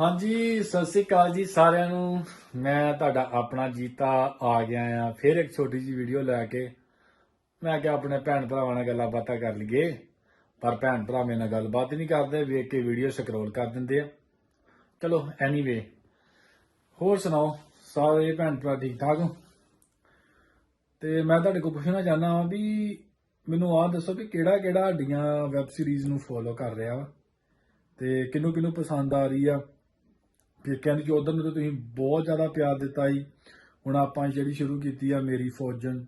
ਹਾਂਜੀ, ਸਤਿ ਸ੍ਰੀ ਅਕਾਲ ਜੀ ਸਾਰਿਆਂ ਨੂੰ। ਮੈਂ ਤੁਹਾਡਾ ਆਪਣਾ ਜੀਤਾ ਆ ਗਿਆ ਆ। ਫਿਰ ਇੱਕ ਛੋਟੀ ਜੀ ਵੀਡੀਓ ਲੈ ਕੇ ਮੈਂ ਕਿਹਾ ਆਪਣੇ ਭੈਣ ਭਰਾਵਾਂ ਨਾਲ ਗੱਲਾਂ ਬਾਤਾਂ ਕਰ ਲਈਏ। ਪਰ ਭੈਣ ਭਰਾ ਮੇਰੇ ਨਾਲ ਗੱਲਬਾਤ ਹੀ ਨਹੀਂ ਕਰਦੇ, ਵੇਖ ਕੇ ਵੀਡੀਓ ਸਕਰੋਲ ਕਰ ਦਿੰਦੇ ਆ। ਚਲੋ ਐਨੀਵੇ ਹੋਰ ਸੁਣਾਓ? ਸਾਰੇ ਭੈਣ ਭਰਾ ਠੀਕ ਠਾਕ ਹੋ? ਤੇ ਮੈਂ ਤੁਹਾਡੇ ਕੋਲ ਪੁੱਛਣਾ ਚਾਹੁੰਦਾ ਹਾਂ ਵੀ ਮੈਨੂੰ ਆਹ ਦੱਸੋ ਵੀ ਕਿਹੜਾ ਕਿਹੜਾ ਹੱਡੀਆਂ ਵੈਬ ਸੀਰੀਜ਼ ਨੂੰ ਫੋਲੋ ਕਰ ਰਿਹਾ ਵਾ। ਤੇ ਕਿਹਨੂੰ ਕਿਹਨੂੰ ਪਸੰਦ ਆ ਰਹੀ ਆ? ਪੇਕਿਆਂ ਦੀ ਚੌਧਰ ਨੂੰ ਤਾਂ ਤੁਸੀਂ ਬਹੁਤ ਜ਼ਿਆਦਾ ਪਿਆਰ ਦਿੱਤਾ ਜੀ, ਹੁਣ ਆਪਾਂ ਜਿਹੜੀ ਸ਼ੁਰੂ ਕੀਤੀ ਆ ਮੇਰੀ ਫੌਜਨ,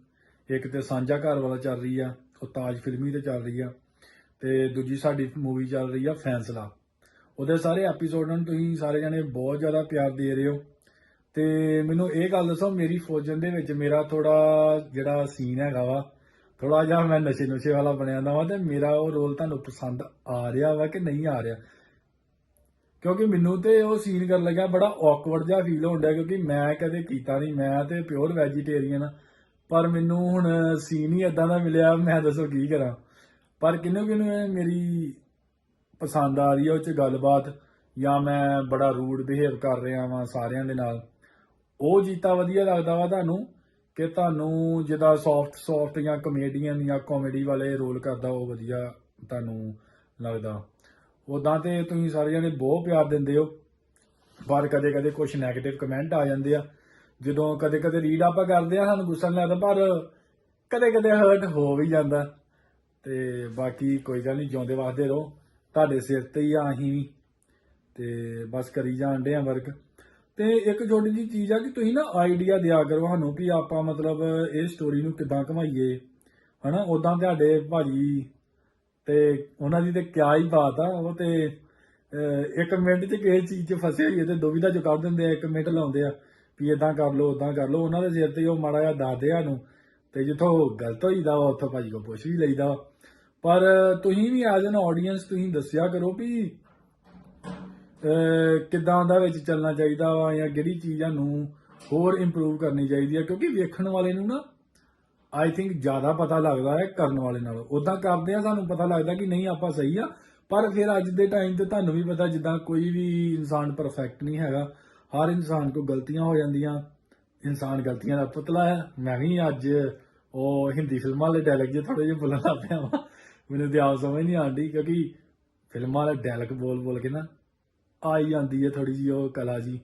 ਇੱਕ ਤੇ ਸਾਂਝਾ ਘਰ ਵਾਲਾ ਚੱਲ ਰਹੀ ਆ, ਉਹ ਤਾਜ ਫਿਲਮੀ ਤੇ ਚੱਲ ਰਹੀ ਆ, ਤੇ ਦੂਜੀ ਸਾਡੀ ਮੂਵੀ ਚੱਲ ਰਹੀ ਆ ਫੈਸਲਾ। ਉਹਦੇ ਸਾਰੇ ਐਪੀਸੋਡਾਂ ਨੂੰ ਤੁਸੀਂ ਸਾਰੇ ਜਣੇ ਬਹੁਤ ਜ਼ਿਆਦਾ ਪਿਆਰ ਦੇ ਰਹੇ ਹੋ। ਤੇ ਮੈਨੂੰ ਇਹ ਗੱਲ ਦੱਸੋ, ਮੇਰੀ ਫੌਜਨ ਦੇ ਵਿੱਚ ਮੇਰਾ ਥੋੜਾ ਜਿਹੜਾ ਸੀਨ ਹੈਗਾ ਵਾ ਥੋੜਾ ਜਿਹਾ ਮੈਂ ਨਸ਼ੇ ਨੁਸ਼ੇ ਵਾਲਾ ਬਣਿਆ ਦਾ ਵਾ, ਤੇ ਮੇਰਾ ਉਹ ਰੋਲ ਤੁਹਾਨੂੰ ਪਸੰਦ ਆ ਰਿਹਾ ਵਾ ਕਿ ਨਹੀਂ ਆ ਰਿਹਾ? ਕਿਉਂਕਿ ਮੈਨੂੰ ਤੇ ਉਹ ਸੀਨ ਕਰਨ ਲੱਗਾ ਬੜਾ ਔਕਵਰਡ ਜਿਹਾ ਫੀਲ ਹੋਣ ਡਿਆ ਕਿਉਂਕਿ ਮੈਂ ਕਦੇ ਕੀਤਾ ਨਹੀਂ ਮੈਂ ਤੇ ਪਿਓਰ ਵੈਜੀਟੇਰੀਅਨ ਪਰ ਮੈਨੂੰ ਹੁਣ ਸੀਨ ਹੀ ਇਦਾਂ ਦਾ ਮਿਲਿਆ, ਮੈਂ ਦੱਸੋ ਕੀ ਕਰਾਂ। ਪਰ ਕਿੰਨੂੰ ਕਿੰਨੂੰ ਮੇਰੀ ਪਸੰਦ ਆ ਰਹੀ ਹੈ ਉਹ ਚ ਗੱਲਬਾਤ, ਜਾਂ ਮੈਂ ਬੜਾ ਰੂਡ ਬਿਹੇਵ ਕਰ ਰਿਹਾ ਵਾਂ ਸਾਰਿਆਂ ਦੇ ਨਾਲ। ਉਹ ਜੀਤਾ ਵਧੀਆ ਲੱਗਦਾ ਵਾ ਤੁਹਾਨੂੰ, ਕਿ ਤੁਹਾਨੂੰ ਜਿਹਦਾ ਸੌਫਟ ਸੌਫਟ ਜਾਂ ਕਮੇਡੀਅਨ ਜਾਂ ਕਾਮੇਡੀ ਵਾਲੇ ਰੋਲ ਕਰਦਾ, ਉਹ ਵਧੀਆ ਤੁਹਾਨੂੰ ਲੱਗਦਾ। ਉਦਾਂ ਤੇ ਤੁਸੀਂ ਸਾਰੇ ਜਣੇ ਬਹੁਤ ਪਿਆਰ ਦਿੰਦੇ ਹੋ, ਪਰ ਕਦੇ ਕਦੇ ਕੁਝ 네ਗੇਟਿਵ ਕਮੈਂਟ ਆ ਜਾਂਦੇ ਆ। ਜਦੋਂ ਕਦੇ ਕਦੇ ਰੀਡ ਆਪਾਂ ਕਰਦੇ ਆ, ਸਾਨੂੰ ਗੁੱਸਾ ਨਹੀਂ ਲੱਗਦਾ, ਪਰ ਕਦੇ ਕਦੇ ਹਰਟ ਹੋ ਵੀ ਜਾਂਦਾ। ਤੇ ਬਾਕੀ ਕੋਈ ਗੱਲ ਨਹੀਂ ਜਿਉਂਦੇ ਵਾਸਤੇ ਰਹੋ। ਤੁਹਾਡੇ ਸਿਰ ਤੇ ਹੀ ਆ ਅਸੀਂ ਵੀ। ਤੇ ਬਸ ਕਰੀ ਜਾਂਦੇ ਆ ਵਰਕ ਤੇ ਇੱਕ ਛੋਟੀ ਜੀ ਚੀਜ਼ ਆ ਕਿ ਤੁਸੀਂ ਨਾ ਆਈਡੀਆ ਦਿਆ ਕਰੋ ਸਾਨੂੰ ਵੀ ਆਪਾਂ ਮਤਲਬ ਇਹ ਸਟੋਰੀ ਨੂੰ ਕਿੱਦਾਂ ਕਮਾਈਏ ਹਨਾ ਉਦਾਂ ਤੁਹਾਡੇ ਭਾਜੀ ਤੇ ਉਹਨਾਂ ਦੀ ਤੇ ਕਿਆ ਹੀ ਬਾਤ ਆ ਉਹ ਤੇ ਇੱਕ ਮਿੰਟ 'ਚ ਕਿਸੇ ਚੀਜ਼ 'ਚ ਫਸੇ ਹੋਈਏ ਤੇ ਦੁਵਿਧਾ 'ਚ ਕੱਢ ਦਿੰਦੇ ਆ ਇੱਕ ਮਿੰਟ ਲਾਉਂਦੇ ਆ ਵੀ ਇਦਾਂ ਕਰ ਲਓ ਉਦਾਂ ਕਰ ਲਓ ਉਹਨਾਂ ਦੇ ਸਿਰ ਤੇ ਉਹ ਮਾੜਾ ਜਿਹਾ ਦੱਸਦੇ ਆ ਨੂੰ ਤੇ ਜਿੱਥੋਂ ਗਲਤ ਹੋਈਦਾ ਵਾ ਉੱਥੋਂ ਭਾਜੀ ਕੋ ਪੁੱਛ ਵੀ ਲਈਦਾ ਵਾ। ਪਰ ਤੁਸੀਂ ਵੀ ਐਜ਼ ਐਨ ਆਡੀਅנס ਤੁਸੀਂ ਦੱਸਿਆ ਕਰੋ ਵੀ ਅਹ, ਕਿੱਦਾਂ ਦਾ ਵਿੱਚ ਚੱਲਣਾ ਚਾਹੀਦਾ ਵਾ ਜਾਂ ਕਿਹੜੀ ਚੀਜ਼ਾਂ ਨੂੰ ਹੋਰ ਇੰਪਰੂਵ ਕਰਨੀ ਚਾਹੀਦੀ ਆ ਕਿਉਂਕਿ ਵੇਖਣ ਵਾਲੇ ਨੂੰ ਨਾ ਆਈ ਥਿੰਕ ਜ਼ਿਆਦਾ ਪਤਾ ਲੱਗਦਾ ਹੈ ਕਰਨ ਵਾਲੇ ਨਾਲੋਂ। ਉਦਾਂ ਕਰਦੇ ਆ, ਸਾਨੂੰ ਪਤਾ ਲੱਗਦਾ ਕਿ ਨਹੀਂ, ਆਪਾਂ ਸਹੀ ਆ। ਪਰ ਫਿਰ ਅੱਜ ਦੇ ਟਾਈਮ ਤੇ ਤੁਹਾਨੂੰ ਵੀ ਪਤਾ, ਜਿੱਦਾਂ ਕੋਈ ਵੀ ਇਨਸਾਨ ਪਰਫੈਕਟ ਨਹੀਂ ਹੈਗਾ, ਹਰ ਇਨਸਾਨ ਕੋਲ ਗਲਤੀਆਂ ਹੋ ਜਾਂਦੀਆਂ। ਇਨਸਾਨ ਗਲਤੀਆਂ ਦਾ ਪੁਤਲਾ ਹੈ। ਮੈਂ ਵੀ ਅੱਜ ਉਹ ਹਿੰਦੀ ਫਿਲਮਾਂ ਵਾਲੇ ਡਾਇਲੌਗ ਜੇ ਥੋੜੇ ਜਿਹਾ ਬੋਲਣ ਲੱਗ ਪਿਆ ਵਾ। ਮੈਨੂੰ ਤੇ ਆਪ ਸਮਝ ਨਹੀਂ ਆਉਂਦੀ, ਕਿਉਂਕਿ ਫਿਲਮਾਂ ਵਾਲੇ ਡਾਇਲੌਗ ਬੋਲ ਬੋਲ ਕੇ ਨਾ ਆਈ ਜਾਂਦੀ ਹੈ ਥੋੜੀ ਜਿਹੀ ਉਹ ਕਲਾ ਜੀ।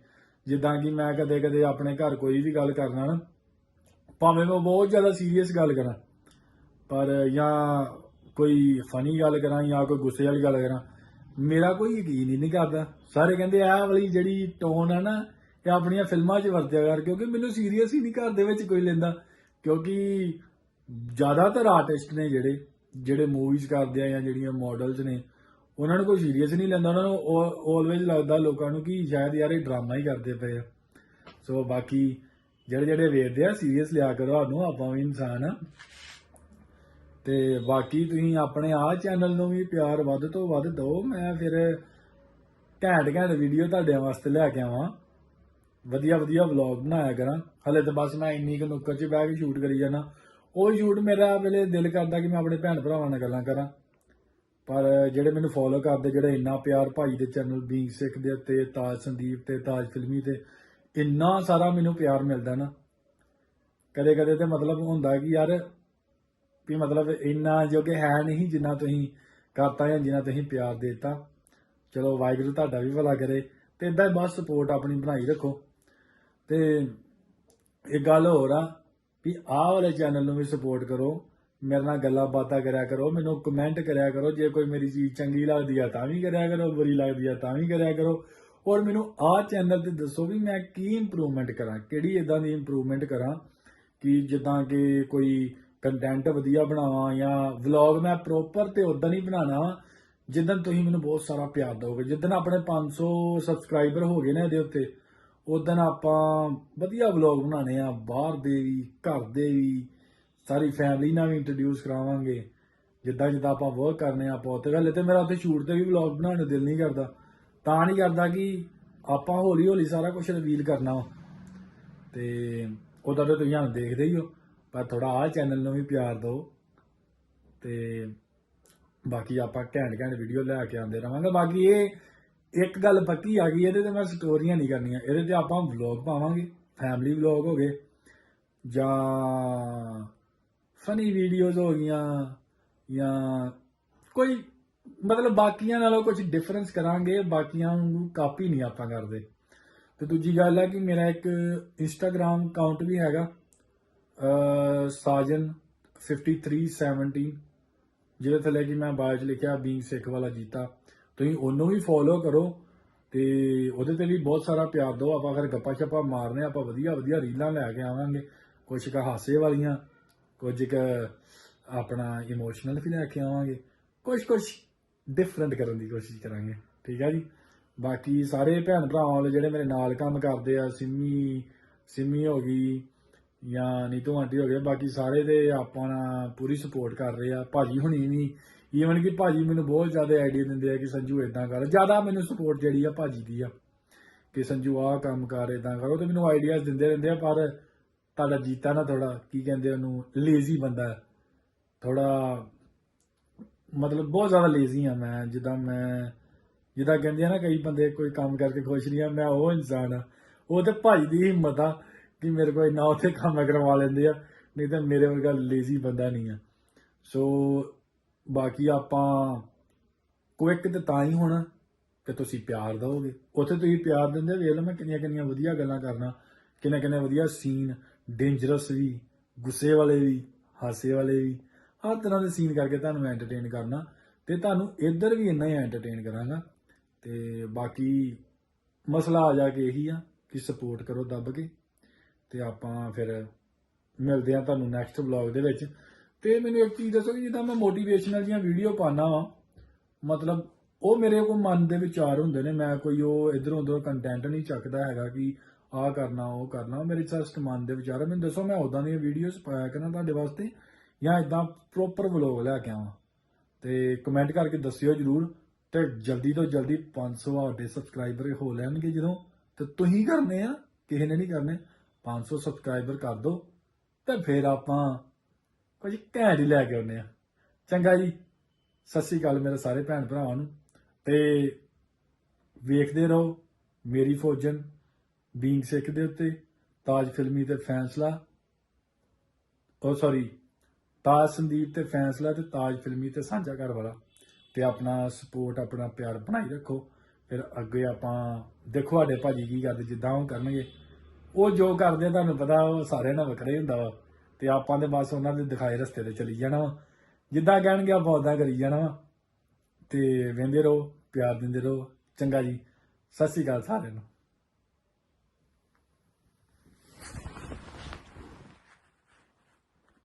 ਜਿੱਦਾਂ ਕਿ ਮੈਂ ਕਦੇ ਕਦੇ ਆਪਣੇ ਘਰ ਕੋਈ ਵੀ ਗੱਲ ਕਰਨਾ ਨਾ ਭਾਵੇਂ ਮੈਂ ਬਹੁਤ ਜ਼ਿਆਦਾ ਸੀਰੀਅਸ ਗੱਲ ਕਰਾਂ, ਪਰ ਜਾਂ ਕੋਈ ਫਨੀ ਗੱਲ ਕਰਾਂ ਜਾਂ ਕੋਈ ਗੁੱਸੇ ਵਾਲੀ ਗੱਲ ਕਰਾਂ, ਮੇਰਾ ਕੋਈ ਯਕੀਨ ਹੀ ਨਹੀਂ ਕਰਦਾ। ਸਾਰੇ ਕਹਿੰਦੇ ਆਹ ਵਾਲੀ ਜਿਹੜੀ ਟੋਨ ਆ ਨਾ, ਇਹ ਆਪਣੀਆਂ ਫਿਲਮਾਂ 'ਚ ਵਰਤਿਆ ਕਰ, ਕਿਉਂਕਿ ਮੈਨੂੰ ਸੀਰੀਅਸ ਹੀ ਨਹੀਂ ਘਰ ਦੇ ਵਿੱਚ ਕੋਈ ਲੈਂਦਾ। ਕਿਉਂਕਿ ਜ਼ਿਆਦਾਤਰ ਆਰਟਿਸਟ ਨੇ ਜਿਹੜੇ ਜਿਹੜੇ ਮੂਵੀਜ਼ ਕਰਦੇ ਆ ਜਾਂ ਜਿਹੜੀਆਂ ਮਾਡਲਸ ਨੇ, ਉਹਨਾਂ ਨੂੰ ਕੋਈ ਸੀਰੀਅਸ ਨਹੀਂ ਲੈਂਦਾ। ਉਹਨਾਂ ਨੂੰ ਆਲਵੇਜ਼ ਲੱਗਦਾ ਲੋਕਾਂ ਨੂੰ ਕਿ ਸ਼ਾਇਦ ਯਾਰ ਇਹ ਡਰਾਮਾ ਹੀ ਕਰਦੇ ਪਏ ਆ। ਸੋ ਬਾਕੀ ਜਿਹੜੇ ਜਿਹੜੇ ਵੇਖਦੇ ਆ ਸੀਰੀਅਸ ਲਿਆ ਕਰੋ ਸਾਨੂੰ, ਆਪਾਂ ਵੀ ਇਨਸਾਨ ਆ। ਤੇ ਬਾਕੀ ਤੁਸੀਂ ਆਪਣੇ ਆਹ ਚੈਨਲ ਨੂੰ ਵੀ ਪਿਆਰ ਵੱਧ ਤੋਂ ਵੱਧ ਦਿਓ। ਮੈਂ ਫਿਰ ਘੈਂਟ ਘੈਂਟ ਵੀਡੀਓ ਤੁਹਾਡੇ ਵਾਸਤੇ ਲੈ ਕੇ ਆਵਾਂ। ਵਧੀਆ ਵਧੀਆ ਵਲੌਗ ਬਣਾਇਆ ਕਰਾਂ। ਹਲੇ ਤਾਂ ਬਸ ਮੈਂ ਇੰਨੀ ਕੁ ਨੁੱਕਰ 'ਚ ਬਹਿ ਕੇ ਸ਼ੂਟ ਕਰੀ ਜਾਣਾ ਉਹ ਸ਼ੂਟ ਮੇਰਾ ਵੇਲੇ ਦਿਲ ਕਰਦਾ ਕਿ ਮੈਂ ਆਪਣੇ ਭੈਣ ਭਰਾਵਾਂ ਨਾਲ ਗੱਲਾਂ ਕਰਾਂ। ਪਰ ਜਿਹੜੇ ਮੈਨੂੰ ਫੋਲੋ ਕਰਦੇ, ਜਿਹੜੇ ਇੰਨਾ ਪਿਆਰ ਭਾਈ ਦੇ ਚੈਨਲ ਬੀਂਗ ਸਿੱਖ ਦੇ ਉੱਤੇ, ਤਾਜ ਸੰਦੀਪ ਤੇ, ਤਾਜ ਫਿਲਮੀ ਤੇ ਇੰਨਾ ਸਾਰਾ ਮੈਨੂੰ ਪਿਆਰ ਮਿਲਦਾ ਨਾ, ਕਦੇ ਕਦੇ ਤੇ ਮਤਲਬ ਹੁੰਦਾ ਕਿ ਯਾਰ ਵੀ ਮਤਲਬ ਇੰਨਾ ਜੋਗੇ ਹੈ ਨਹੀਂ ਜਿੰਨਾ ਤੁਸੀਂ ਕਰਤਾ ਜਾਂ ਜਿੰਨਾ ਤੁਸੀਂ ਪਿਆਰ ਦੇਤਾ। ਚਲੋ ਵਾਹਿਗੁਰੂ ਤੁਹਾਡਾ ਵੀ ਭਲਾ ਕਰੇ ਤੇ ਇਦਾਂ ਬਸ ਸਪੋਰਟ ਆਪਣੀ ਬਣਾਈ ਰੱਖੋ। ਤੇ ਇੱਕ ਗੱਲ ਹੋਰ ਆ ਵੀ ਆਹ ਵਾਲੇ ਚੈਨਲ ਨੂੰ ਵੀ ਸਪੋਰਟ ਕਰੋ, ਮੇਰੇ ਨਾਲ ਗੱਲਾਂ ਬਾਤਾਂ ਕਰਿਆ ਕਰੋ, ਮੈਨੂੰ ਕਮੈਂਟ ਕਰਿਆ ਕਰੋ, ਜੇ ਕੋਈ ਮੇਰੀ ਚੀਜ਼ ਚੰਗੀ ਲੱਗਦੀ ਆ ਤਾਂ ਵੀ ਕਰਿਆ ਕਰੋ, ਬੁਰੀ ਲੱਗਦੀ ਆ ਤਾਂ ਵੀ ਕਰਿਆ ਕਰੋ। ਔਰ ਮੈਨੂੰ ਆਹ ਚੈਨਲ ਤੇ ਦੱਸੋ ਵੀ ਮੈਂ ਕੀ ਇੰਪਰੂਵਮੈਂਟ ਕਰਾਂ, ਕਿਹੜੀ ਇਦਾਂ ਦੀ ਇੰਪਰੂਵਮੈਂਟ ਕਰਾਂ ਕਿ ਜਿੱਦਾਂ ਕਿ ਕੋਈ ਕੰਟੈਂਟ ਵਧੀਆ ਬਣਾਵਾਂ ਜਾਂ ਵਲੌਗ ਮੈਂ ਪ੍ਰੋਪਰ ਤੇ ਉਦਾਂ ਹੀ ਬਣਾਣਾ ਵਾ ਤੁਸੀਂ ਮੈਨੂੰ ਬਹੁਤ ਸਾਰਾ ਪਿਆਰ ਦਿਓਗੇ। ਜਿੱਦਨ ਆਪਣੇ 500 ਸਬਸਕ੍ਰਾਈਬਰ ਹੋ ਗਏ ਨੇ ਇਹਦੇ ਉੱਤੇ ਉਦੋਂ ਆਪਾਂ ਵਧੀਆ ਵਲੌਗ ਬਣਾਣੇ ਆ, ਬਾਹਰ ਦੇ ਵੀ, ਘਰ ਦੇ ਵੀ, ਸਾਰੀ ਫੈਮਿਲੀ ਨਾਲ ਵੀ ਇੰਟਰੋਡਿਊਸ ਕਰਾਵਾਂਗੇ। ਜਿੱਦਾਂ ਜਿੱਦਾਂ ਆਪਾਂ ਵਰਕ ਕਰਨੇ ਆ ਆਪਾਂ ਉੱਥੇ ਗੱਲ ਤੇ ਮੇਰਾ ਉੱਥੇ ਸ਼ੂਟ ਤੇ ਵੀ ਵਲੌਗ ਬਣਾਉਣ ਨੂੰ ਦਿਲ ਨਹੀਂ ਕਰਦਾ। ਤਾਂ ਨਹੀਂ ਕਰਦਾ ਕਿ ਆਪਾਂ ਹੌਲੀ ਹੌਲੀ ਸਾਰਾ ਕੁਝ ਰਿਵੀਲ ਕਰਨਾ ਵਾ। ਤੇ ਉਹਦਾ ਤਾਂ ਤੁਸੀਂ ਹੁਣ ਦੇਖਦੇ ਹੀ ਹੋ, ਪਰ ਥੋੜਾ ਆਹ ਚੈਨਲ ਨੂੰ ਵੀ ਪਿਆਰ ਦਿਓ। ਤੇ ਬਾਕੀ ਆਪਾਂ ਘੈਂਟ ਘੈਂਟ ਵੀਡੀਓ ਲੈ ਕੇ ਆਉਂਦੇ ਰਵਾਂਗੇ। ਬਾਕੀ ਇਹ ਇੱਕ ਗੱਲ ਪੱਕੀ ਆ ਗਈ, ਇਹਦੇ ਤੇ ਮੈਂ ਸਟੋਰੀਆਂ ਨਹੀਂ ਕਰਨੀਆਂ। ਇਹਦੇ ਤੇ ਆਪਾਂ ਵਲੌਗ ਪਾਵਾਂਗੇ ਫੈਮਿਲੀ ਵਲੌਗ ਹੋ ਗਏ। ਜਾਂ ਫਨੀ ਵੀਡੀਓਜ਼ ਹੋ ਗਈਆਂ, ਜਾਂ ਕੋਈ ਮਤਲਬ ਬਾਕੀਆਂ ਨਾਲੋਂ ਕੁਝ ਡਿਫਰੈਂਸ ਕਰਾਂਗੇ, ਬਾਕੀਆਂ ਨੂੰ ਕਾਪੀ ਨਹੀਂ ਆਪਾਂ ਕਰਦੇ। ਤੇ ਦੂਜੀ ਗੱਲ ਹੈ ਕਿ ਮੇਰਾ ਇੱਕ ਇੰਸਟਾਗ੍ਰam ਅਕਾਊਂਟ ਵੀ ਹੈਗਾ, ਅਹ, ਸਾਜਨ 5317 ਜਿਹਦੇ ਥੱਲੇ ਕਿ ਮੈਂ ਬਾਅਦ ਚ ਲਿਖਿਆ ਬੀਂਗ ਸਿੱਖ ਵਾਲਾ ਜੀਤਾ। ਤੁਸੀਂ ਉਹਨੂੰ ਵੀ ਫੋਲੋ ਕਰੋ ਤੇ ਉਹਦੇ ਤੇ ਵੀ ਬਹੁਤ ਸਾਰਾ ਪਿਆਰ ਦਿਓ। ਆਪਾਂ ਫਿਰ ਗੱਪਾ ਛੱਪਾ ਮਾਰਨੇ ਆਪਾਂ ਵਧੀਆ ਵਧੀਆ ਰੀਲਾਂ ਲੈ ਕੇ ਆਵਾਂਗੇ। ਕੁਝ ਕ ਹਾਸੇ ਵਾਲੀਆਂ, ਕੁਝ ਕ ਆਪਣਾ ਇਮੋਸ਼ਨਲ ਵੀ ਲੈ ਕੇ ਆਵਾਂਗੇ। ਕੁਝ ਕੁਝ ਡਿਫਰੈਂਟ ਕਰਨ ਦੀ ਕੋਸ਼ਿਸ਼ ਕਰਾਂਗੇ। ਠੀਕ ਆ ਜੀ? ਬਾਕੀ ਸਾਰੇ ਭੈਣ ਭਰਾਵਾਂ ਵਾਲੇ ਜਿਹੜੇ ਮੇਰੇ ਨਾਲ ਕੰਮ ਕਰਦੇ ਆ, ਸਿੰਮੀ ਸਿੰਮੀ ਹੋ ਗਈ ਜਾਂ ਨੀਤੂ ਆਂਟੀ ਹੋ ਗਏ, ਬਾਕੀ ਸਾਰੇ ਦੇ ਆਪਾਂ ਪੂਰੀ ਸਪੋਰਟ ਕਰ ਰਹੇ ਆ। ਭਾਜੀ ਹੁਣੀ ਵੀ ਈਵਨ ਕਿ ਭਾਜੀ ਮੈਨੂੰ ਬਹੁਤ ਜ਼ਿਆਦਾ ਆਈਡੀਆ ਦਿੰਦੇ ਆ ਕਿ ਸੰਜੂ ਇਦਾਂ ਕਰ, ਜ਼ਿਆਦਾ ਮੈਨੂੰ ਸਪੋਰਟ ਜਿਹੜੀ ਆ ਭਾਜੀ ਦੀ ਆ, ਕਿ ਸੰਜੂ ਆਹ ਕੰਮ ਕਰ ਇਦਾਂ ਕਰੋ ਤੇ ਮੈਨੂੰ ਆਈਡੀਆਜ਼ ਦਿੰਦੇ ਰਹਿੰਦੇ ਆ, ਪਰ ਤੁਹਾਡਾ ਜੀਤਾ ਨਾ ਥੋੜਾ ਕੀ ਕਹਿੰਦੇ ਉਹਨੂੰ ਲੇਜ਼ੀ ਬੰਦਾ ਥੋੜਾ ਮਤਲਬ ਬਹੁਤ ਜ਼ਿਆਦਾ ਲੇਜ਼ੀ ਆ ਮੈਂ, ਜਿੱਦਾਂ ਮੈਂ, ਜਿੱਦਾਂ ਕਹਿੰਦੇ ਆ ਨਾ ਕਈ ਬੰਦੇ ਕੋਈ ਕੰਮ ਕਰਕੇ ਖੁਸ਼ ਨਹੀਂ ਆ, ਮੈਂ ਉਹ ਇਨਸਾਨ ਆ। ਉਹ ਤੇ ਭਾਈ ਦੀ ਹਿੰਮਤ ਆ ਕਿ ਮੇਰੇ ਕੋਲ ਇੰਨਾ ਉੱਥੇ ਕੰਮ ਕਰਵਾ ਲੈਂਦੇ ਆ, ਨਹੀਂ ਤਾਂ ਮੇਰੇ ਵਰਗਾ ਲੇਜ਼ੀ ਬੰਦਾ ਨਹੀਂ ਆ। ਸੋ ਬਾਕੀ ਆਪਾਂ ਕੁਇਕ ਤੇ ਤਾਂ ਹੀ ਹੋਣਾ ਕਿ ਤੁਸੀਂ ਪਿਆਰ ਦਿਓਗੇ। ਉੱਥੇ ਤੁਸੀਂ ਪਿਆਰ ਦਿੰਦੇ ਵੇਖ ਲਓ ਮੈਂ ਕਿੰਨੀਆਂ ਕਿੰਨੀਆਂ ਵਧੀਆ ਗੱਲਾਂ ਕਰਨਾ, ਕਿੰਨੇ ਕਿੰਨੇ ਵਧੀਆ ਸੀਨ ਡੇਂਜਰਸ ਵੀ, ਗੁੱਸੇ ਵਾਲੇ ਵੀ, ਹਾਸੇ ਵਾਲੇ ਵੀ। ਹਰ ਤਰ੍ਹਾਂ ਦੇ ਸੀਨ ਕਰਕੇ ਤੁਹਾਨੂੰ ਮੈਂ ਐਂਟਰਟੇਨ ਕਰਨਾ ਤੇ ਤੁਹਾਨੂੰ ਇੱਧਰ ਵੀ ਇੰਨਾ ਹੀ ਐਂਟਰਟੇਨ ਕਰਾਂਗਾ। ਤੇ ਬਾਕੀ ਮਸਲਾ ਆ ਜਾ ਕੇ ਇਹੀ ਆ ਕਿ ਸਪੋਰਟ ਕਰੋ ਦੱਬ ਕੇ। ਤੇ ਆਪਾਂ ਫਿਰ ਮਿਲਦੇ ਆ ਤੁਹਾਨੂੰ ਨੈਕਸਟ ਵਲੌਗ ਦੇ ਵਿੱਚ। ਤੇ ਮੈਨੂੰ ਇੱਕ ਚੀਜ਼ ਦੱਸੋ ਕਿ ਜਿੱਦਾਂ ਮੈਂ ਮੋਟੀਵੇਸ਼ਨਲ ਜੀਆਂ ਵੀਡੀਓ ਪਾਣਾ ਵਾ, ਮਤਲਬ ਉਹ ਮੇਰੇ ਕੋਲ ਮਨ ਦੇ ਵਿਚਾਰ ਹੁੰਦੇ ਨੇ। ਮੈਂ ਕੋਈ ਉਹ ਇਧਰੋਂ ਉਧਰੋਂ ਕੰਟੈਂਟ ਨਹੀਂ ਚੱਕਦਾ ਹੈਗਾ ਕਿ ਆਹ ਕਰਨਾ, ਉਹ ਕਰਨਾ। ਮੇਰੇ ਜਸਟ ਮਨ ਦੇ ਵਿਚਾਰ ਆ। ਮੈਨੂੰ ਦੱਸੋ ਮੈਂ ਉਦਾਂ ਦੀਆਂ ਵੀਡੀਓਜ਼ ਪਾਇਆ ਕਰਾਂ ਤੁਹਾਡੇ ਵਾਸਤੇ। ਜਾਂ ਇਦਾਂ ਪ੍ਰੋਪਰ ਵਲੌਗ ਲੈ ਕੇ ਆਵਾਂ। ਤੇ ਕਮੈਂਟ ਕਰਕੇ ਦੱਸਿਓ ਜਰੂਰ ਤੇ ਜਲਦੀ ਤੋਂ ਜਲਦੀ 500 ਸਾਡੇ ਸਬਸਕ੍ਰਾਈਬਰ ਹੋ ਲੈਣਗੇ ਜਦੋਂ। ਤੇ ਤੁਸੀਂ ਕਰਨੇ ਆ, ਕਿਸੇ ਨੇ ਨਹੀਂ ਕਰਨੇ 500 ਸਬਸਕ੍ਰਾਈਬਰ ਕਰ ਦਿਓ ਤੇ ਫਿਰ ਆਪਾਂ ਕੁਝ ਘੈਂਟ ਹੀ ਲੈ ਕੇ ਆਉਨੇ ਆ। ਚੰਗਾ ਜੀ, ਸਤਿ ਸ੍ਰੀ ਅਕਾਲ ਮੇਰੇ ਸਾਰੇ ਭੈਣ ਭਰਾਵਾਂ ਨੂੰ। ਤੇ ਵੇਖਦੇ ਰਹੋ ਮੇਰੀ ਫੌਜਨ ਬੀਂਗ ਸਿੱਖ ਦੇ ਉੱਤੇ, ਤਾਜ ਫਿਲਮੀ ਤੇ ਫੈਸਲਾ। ਉਹ ਸੌਰੀ ਤਾਜ ਸੰਦੀਪ ਤੇ ਫੈਸਲਾ ਤੇ ਤਾਜ ਫਿਲਮੀ ਤੇ ਸਾਂਝਾ ਘਰ ਵਾਲਾ। ਤੇ ਆਪਣਾ ਸਪੋਰਟ ਆਪਣਾ ਪਿਆਰ ਬਣਾਈ ਰੱਖੋ। ਫਿਰ ਅੱਗੇ ਆਪਾਂ ਦੇਖੋ ਸਾਡੇ ਭਾਜੀ ਕੀ ਕਰਦੇ, ਜਿੱਦਾਂ ਉਹ ਕਰਨਗੇ। ਉਹ ਜੋ ਕਰਦੇ ਤੁਹਾਨੂੰ ਪਤਾ ਉਹ ਸਾਰਿਆਂ ਨਾਲ ਵੱਖਰਾ ਹੀ ਹੁੰਦਾ ਵਾ। ਤੇ ਆਪਾਂ ਦੇ ਬਸ ਉਹਨਾਂ ਦੇ ਦਿਖਾਏ ਰਸਤੇ ਤੇ ਚਲੀ ਜਾਣਾ ਵਾ। ਜਿੱਦਾਂ ਕਹਿਣਗੇ, ਆਪਾਂ ਉਦਾਂ ਕਰੀ ਜਾਣਾ ਵਾ। ਤੇ ਵਹਿੰਦੇ ਰਹੋ, ਪਿਆਰ ਦਿੰਦੇ ਰਹੋ। ਚੰਗਾ ਜੀ। ਸਤਿ ਸ੍ਰੀ ਅਕਾਲ ਸਾਰਿਆਂ ਨੂੰ।